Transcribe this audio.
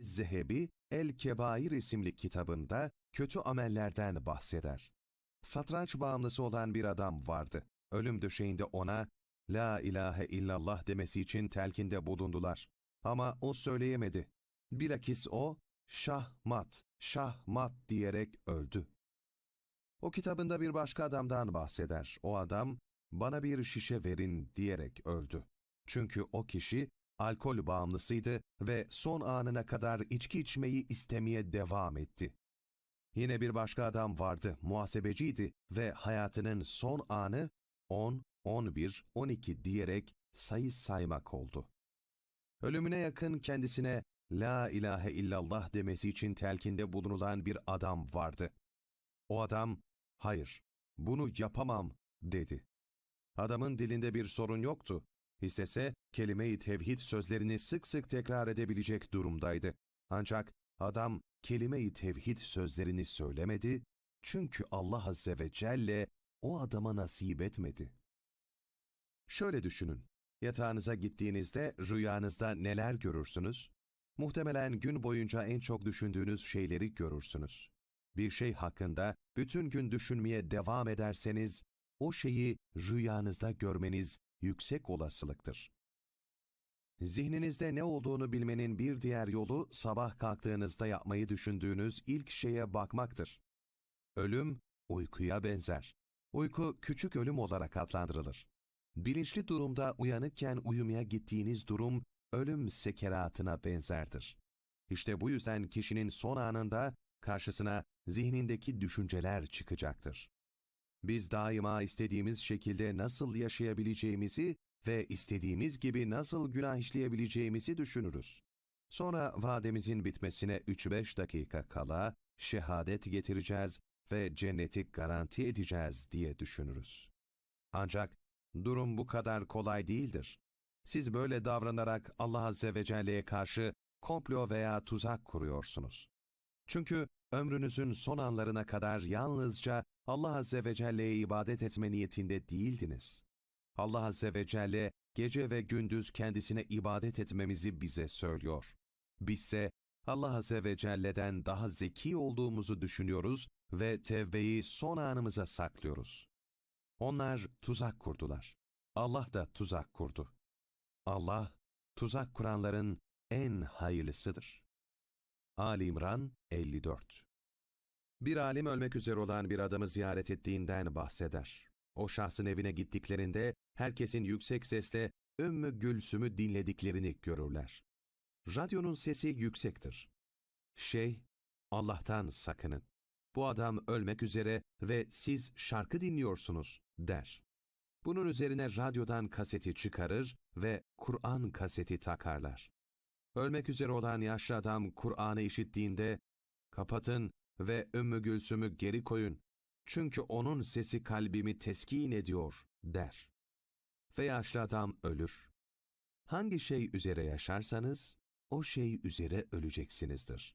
Zehebi El Kebair isimli kitabında kötü amellerden bahseder. Satranç bağımlısı olan bir adam vardı. Ölüm döşeğinde ona La ilahe illallah demesi için telkinde bulundular. Ama o söyleyemedi. Bilakis o şahmat, şahmat diyerek öldü. O kitabında bir başka adamdan bahseder. O adam bana bir şişe verin diyerek öldü. Çünkü o kişi alkol bağımlısıydı ve son anına kadar içki içmeyi istemeye devam etti. Yine bir başka adam vardı, muhasebeciydi ve hayatının son anı 10, 11, 12 diyerek sayı saymak oldu. Ölümüne yakın kendisine La ilahe illallah demesi için telkinde bulunulan bir adam vardı. O adam, hayır, bunu yapamam dedi. Adamın dilinde bir sorun yoktu. İstese kelime-i tevhid sözlerini sık sık tekrar edebilecek durumdaydı. Ancak adam kelime-i tevhid sözlerini söylemedi çünkü Allah Azze ve Celle o adama nasip etmedi. Şöyle düşünün, yatağınıza gittiğinizde rüyanızda neler görürsünüz? Muhtemelen gün boyunca en çok düşündüğünüz şeyleri görürsünüz. Bir şey hakkında bütün gün düşünmeye devam ederseniz, o şeyi rüyanızda görmeniz yüksek olasılıktır. Zihninizde ne olduğunu bilmenin bir diğer yolu sabah kalktığınızda yapmayı düşündüğünüz ilk şeye bakmaktır. Ölüm uykuya benzer. Uyku küçük ölüm olarak adlandırılır. Bilinçli durumda uyanıkken uyumaya gittiğiniz durum ölüm sekeratına benzerdir. İşte bu yüzden kişinin son anında karşısına zihnindeki düşünceler çıkacaktır. Biz daima istediğimiz şekilde nasıl yaşayabileceğimizi ve istediğimiz gibi nasıl günah işleyebileceğimizi düşünürüz. Sonra vademizin bitmesine 3-5 dakika kala şehadet getireceğiz ve cenneti garanti edeceğiz diye düşünürüz. Ancak durum bu kadar kolay değildir. Siz böyle davranarak Allah Azze ve Celle'ye karşı komplo veya tuzak kuruyorsunuz. Çünkü ömrünüzün son anlarına kadar yalnızca Allah Azze ve Celle'ye ibadet etme niyetinde değildiniz. Allah Azze ve Celle gece ve gündüz kendisine ibadet etmemizi bize söylüyor. Bizse Allah Azze ve Celle'den daha zeki olduğumuzu düşünüyoruz ve tevbeyi son anımıza saklıyoruz. Onlar tuzak kurdular. Allah da tuzak kurdu. Allah, tuzak kuranların en hayırlısıdır. Ali İmran 54 Bir alim ölmek üzere olan bir adamı ziyaret ettiğinden bahseder. O şahsın evine gittiklerinde herkesin yüksek sesle Ümmü Gülsüm'ü dinlediklerini görürler. Radyonun sesi yüksektir. Şey, Allah'tan sakının. Bu adam ölmek üzere ve siz şarkı dinliyorsunuz, der. Bunun üzerine radyodan kaseti çıkarır ve Kur'an kaseti takarlar. Ölmek üzere olan yaşlı adam Kur'an'ı işittiğinde, kapatın ve Ümmü Gülsüm'ü geri koyun. Çünkü onun sesi kalbimi teskin ediyor, der. Ve yaşlı adam ölür. Hangi şey üzere yaşarsanız, o şey üzere öleceksinizdir.